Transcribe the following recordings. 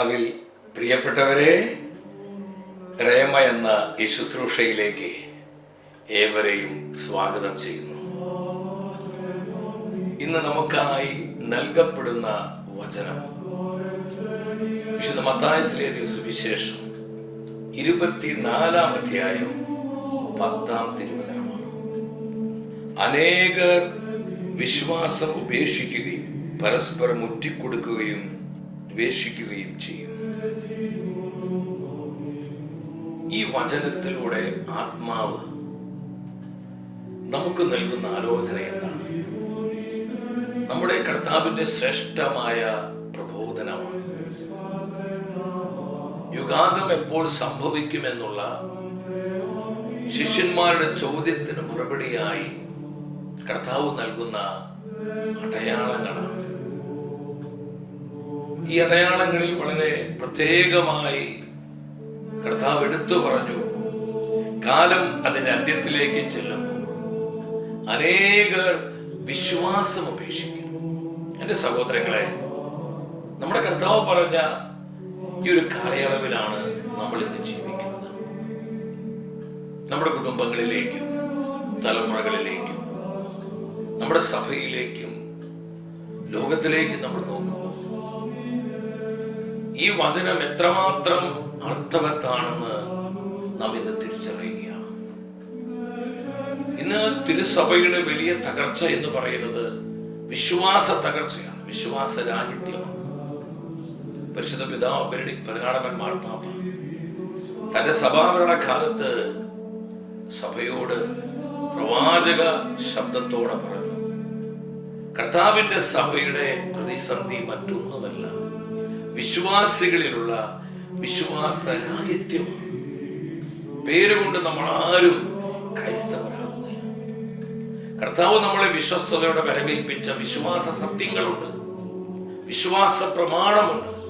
കർത്താവിൽ പ്രിയപ്പെട്ടവരെ റേമ എന്ന ഈ ശുശ്രൂഷയിലേക്ക് ഏവരെയും സ്വാഗതം ചെയ്യുന്നു. ഇന്ന് നമുക്കായി നൽകപ്പെടുന്ന വചനം വിശുദ്ധ മത്തായസിലേതിയ സുവിശേഷം ഇരുപത്തിനാലാം അധ്യായം പത്താം തിരുവചനമാണ്. അനേകർ വിശ്വാസം ഉപേക്ഷിക്കുകയും പരസ്പരം ഒറ്റിക്കൊടുക്കുകയും ദ്വേഷിക്കുകയും ചെയ്യും. ഈ വചനത്തിലൂടെ ആത്മാവ് നമുക്ക് നൽകുന്ന ആലോചന എന്താണ്? നമ്മുടെ കർത്താവിന്റെ ശ്രേഷ്ഠമായ പ്രബോധനമാണ്. യുഗാന്തം എപ്പോൾ സംഭവിക്കുമെന്നുള്ള ശിഷ്യന്മാരുടെ ചോദ്യത്തിന് മറുപടിയായി കർത്താവ് നൽകുന്ന അടയാളങ്ങളാണ്. ഈ അടയാളങ്ങളിൽ വളരെ പ്രത്യേകമായി കർത്താവ് എടുത്തു പറഞ്ഞു കാലം അതിന്റെ അന്ത്യത്തിലേക്ക് ചെല്ലുമ്പോൾ അനേകർ വിശ്വാസം ഉപേക്ഷിക്കും എന്റെ സഹോദരങ്ങളെ നമ്മുടെ കർത്താവ് പറഞ്ഞ ഈ ഒരു കാലയളവിലാണ് നമ്മൾ ഇന്ന് ജീവിക്കുന്നത്. നമ്മുടെ കുടുംബങ്ങളിലേക്കും തലമുറകളിലേക്കും നമ്മുടെ സഭയിലേക്കും ലോകത്തിലേക്കും നമ്മൾ നോക്കുമ്പോൾ ഈ വചനം എത്രമാത്രം അർത്ഥവത്താണെന്ന് നാം ഇന്ന് തിരിച്ചറിയുകയാണ്. ഇന്ന് തിരുസഭയുടെ വലിയ തകർച്ച എന്ന് പറയുന്നത് വിശ്വാസ തകർച്ചയാണ്. വിശ്വാസ രാഹിത്യമാണ്. പരിശുദ്ധ പിതാവ് ബെനഡിക് പതിനാടമൻ മാർപ്പാപ്പ തന്റെ സഭാഭരണ കാലത്ത് സഭയോട് പ്രവാചക ശബ്ദത്തോടെ പറഞ്ഞു കർത്താവിന്റെ സഭയുടെ പ്രതിസന്ധി മറ്റൊന്നുമല്ല. വിശ്വാസികളിലുള്ള വിശ്വാസ രാഹിത്യം പേരുകൊണ്ട് നമ്മൾ ആരും ക്രൈസ്തവരാകുന്നില്ല. കർത്താവ് നമ്മളെ വിശ്വസ്തയോടെ വരവേൽപ്പിച്ച വിശ്വാസ സത്യങ്ങളുണ്ട്. വിശ്വാസ പ്രമാണമുണ്ട്.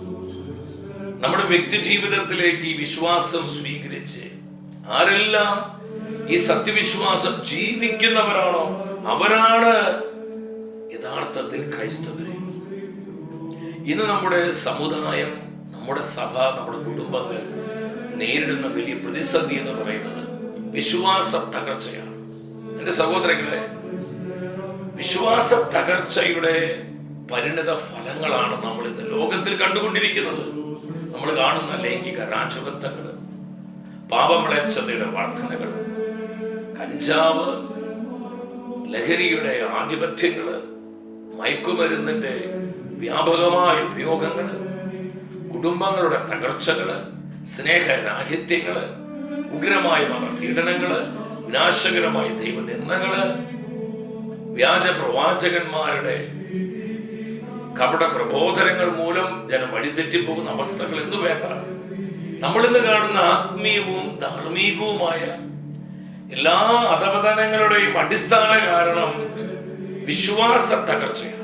നമ്മുടെ വ്യക്തി ജീവിതത്തിലേക്ക് ഈ വിശ്വാസം സ്വീകരിച്ച് ആരെല്ലാം ഈ സത്യവിശ്വാസം ജീവിക്കുന്നവരാണോ അവരാണ് യഥാർത്ഥത്തിൽ ക്രൈസ്തവര്. ഇന്ന് നമ്മുടെ സമുദായം നമ്മുടെ സഭ നമ്മുടെ കുടുംബങ്ങൾ നേരിടുന്ന വലിയ പ്രതിസന്ധി എന്ന് പറയുന്നത് വിശ്വാസ തകർച്ചയാണ്. എന്റെ സഹോദരങ്ങളെ വിശ്വാസ തകർച്ചയുടെ പരിണിത ഫലങ്ങളാണ് നമ്മൾ ഇന്ന് ലോകത്തിൽ കണ്ടുകൊണ്ടിരിക്കുന്നത്. നമ്മൾ കാണുന്ന ലൈംഗിക രാജകത്വങ്ങൾ പാപമിളച്ചതയുടെ വർധനകൾ കഞ്ചാവ് ലഹരിയുടെ ആധിപത്യങ്ങൾ മയക്കുമരുന്നിന്റെ വ്യാപകമായ ഉപയോഗങ്ങൾ കുടുംബങ്ങളുടെ തകർച്ചകൾ സ്നേഹരാഹിത്യങ്ങൾ ഉഗ്രമായ മതപീഡനങ്ങൾ വിനാശകരമായ ദൈവനിന്ദകൾ വ്യാജ പ്രവാചകന്മാരുടെ കപട പ്രബോധനങ്ങൾ മൂലം ജനം വഴിതെറ്റിപ്പോകുന്ന അവസ്ഥകൾ എന്ന് വേണ്ട. നമ്മൾ ഇന്ന് കാണുന്ന ആത്മീയവും ധാർമ്മികവുമായ എല്ലാ അധപതനങ്ങളുടെയും അടിസ്ഥാന കാരണം വിശ്വാസ തകർച്ചയാണ്.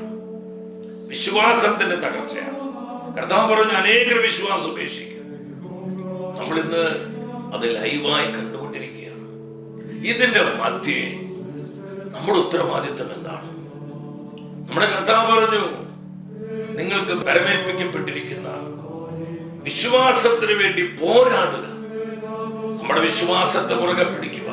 വിശ്വാസത്തിന്റെ തകർച്ചയാണ്. കർത്താവ് പറഞ്ഞു അനേകർ വിശ്വാസം ഉപേക്ഷിക്കും. നമ്മൾ ഇന്ന് അത് ലൈവായി കണ്ടുകൊണ്ടിരിക്കുകയാണ്. ഇതിന്റെ മധ്യേ നമ്മുടെ ഉത്തരവാദിത്വം എന്താണ്? നമ്മുടെ കർത്താവ് പറഞ്ഞു നിങ്ങൾക്ക് പരമേൽപ്പിക്കപ്പെട്ടിരിക്കുന്ന വിശ്വാസത്തിന് വേണ്ടി പോരാടുക. നമ്മുടെ വിശ്വാസത്തെ മുറുകെ പിടിക്കുക.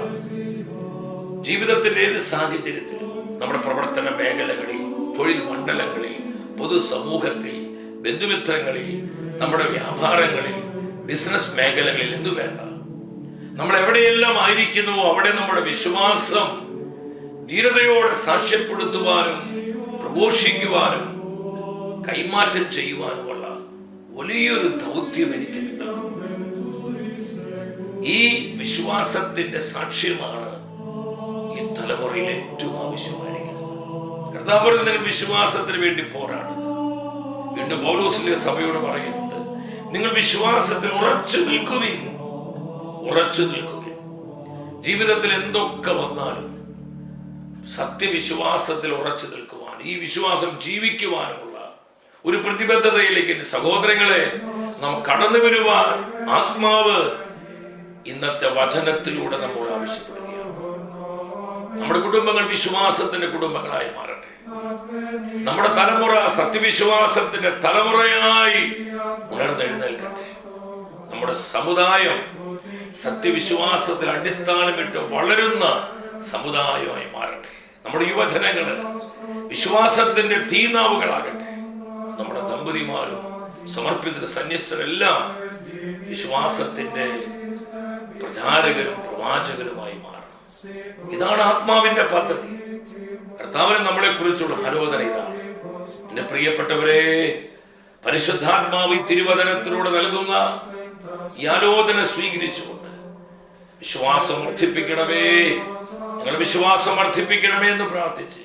ജീവിതത്തിന്റെ ഏത് സാഹചര്യത്തിലും നമ്മുടെ പ്രവർത്തന മേഖലകളിൽ തൊഴിൽ മണ്ഡലങ്ങളിൽ പൊതുസമൂഹത്തിൽ ബന്ധുമിത്രങ്ങളിൽ നമ്മുടെ വ്യാപാരങ്ങളിൽ ബിസിനസ് മേഖലകളിൽ എന്തു വേണ്ട? നമ്മൾ എവിടെയെല്ലാം ആയിരിക്കുന്നുവോ അവിടെ നമ്മുടെ വിശ്വാസം ധീരതയോടെ സാക്ഷ്യപ്പെടുത്തുവാനും പ്രഘോഷിക്കുവാനും കൈമാറ്റം ചെയ്യുവാനുമുള്ള വലിയൊരു ദൗത്യം എനിക്ക് ഈ വിശ്വാസത്തിന്റെ സാക്ഷ്യമാണ് ഈ തലമുറയിൽ ഏറ്റവും ആവശ്യമായിരിക്കുന്നത് പറഞ്ഞു, വിശ്വാസത്തിന് വേണ്ടി പോരാടുന്നു. വീണ്ടും പൗലോസിലെ സഭയോട് പറയുന്നുണ്ട് നിങ്ങൾ വിശ്വാസത്തിൽ ഉറച്ചു നിൽക്കുവിൻ. ഉറച്ചു നിൽക്കുവിൻ. ജീവിതത്തിൽ എന്തൊക്കെ വന്നാലും സത്യവിശ്വാസത്തിൽ ഉറച്ചു നിൽക്കുവാൻ ഈ വിശ്വാസം ജീവിക്കുവാനുമുള്ള ഒരു പ്രതിബദ്ധതയിലേക്ക് സഹോദരങ്ങളെ നാം കടന്നു വരുവാൻ ആത്മാവ് ഇന്നത്തെ വചനത്തിലൂടെ നമ്മോട് ആവശ്യപ്പെടുകയാണ് നമ്മുടെ കുടുംബങ്ങൾ വിശ്വാസത്തിന്റെ കുടുംബങ്ങളായി മാറട്ടെ. നമ്മുടെ തലമുറ സത്യവിശ്വാസത്തിന്റെ തലമുറയായി ഉണർന്നെഴുന്നേൽക്കട്ടെ നമ്മുടെ സമുദായം സത്യവിശ്വാസത്തിൽ അടിസ്ഥാനമിട്ട് വളരുന്ന സമുദായമായി മാറട്ടെ. നമ്മുടെ യുവജനങ്ങൾ വിശ്വാസത്തിന്റെ തീനാവുകളാകട്ടെ. നമ്മുടെ ദമ്പതിമാരും സമർപ്പിത സന്യസ്തരെല്ലാം വിശ്വാസത്തിന്റെ പ്രചാരകരും പ്രവാചകരുമായി മാറണം ഇതാണ് ആത്മാവിന്റെ പദ്ധതി കർത്താവിന് നമ്മളെ കുറിച്ചുള്ള ആലോചന ഇതാണ് എന്റെ പ്രിയപ്പെട്ടവരെ പരിശുദ്ധാത്മാവ് തിരുവചനത്തിലൂടെ നൽകുന്ന ഈ ആലോചന സ്വീകരിച്ചുകൊണ്ട് വിശ്വാസം വർദ്ധിപ്പിക്കണമേ. ഞങ്ങൾ വിശ്വാസം വർദ്ധിപ്പിക്കണമേ എന്ന് പ്രാർത്ഥിച്ച്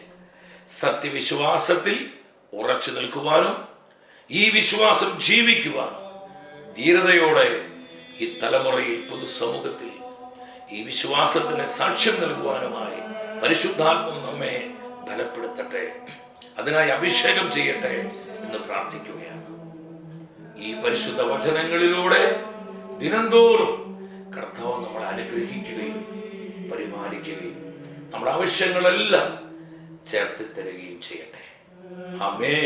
സത്യവിശ്വാസത്തിൽ ഉറച്ചു നിൽക്കുവാനും ഈ വിശ്വാസം ജീവിക്കുവാനും ധീരതയോടെ ഈ തലമുറയിൽ പൊതുസമൂഹത്തിൽ ഈ വിശ്വാസത്തിന് സാക്ഷ്യം നൽകുവാനുമായി പരിശുദ്ധാത്മ നമ്മെ ബലപ്പെടുത്തട്ടെ. അതിനായി അഭിഷേകം ചെയ്യട്ടെ എന്ന് പ്രാർത്ഥിക്കുകയാണ്. ഈ പരിശുദ്ധ വചനങ്ങളിലൂടെ ദിനംതോറും കർത്താവ് നമ്മളെ അനുഗ്രഹിക്കുകയും പരിപാലിക്കുകയും നമ്മുടെ ആവശ്യങ്ങളെല്ലാം ചേർത്ത് തരികയും ചെയ്യട്ടെ. അമേ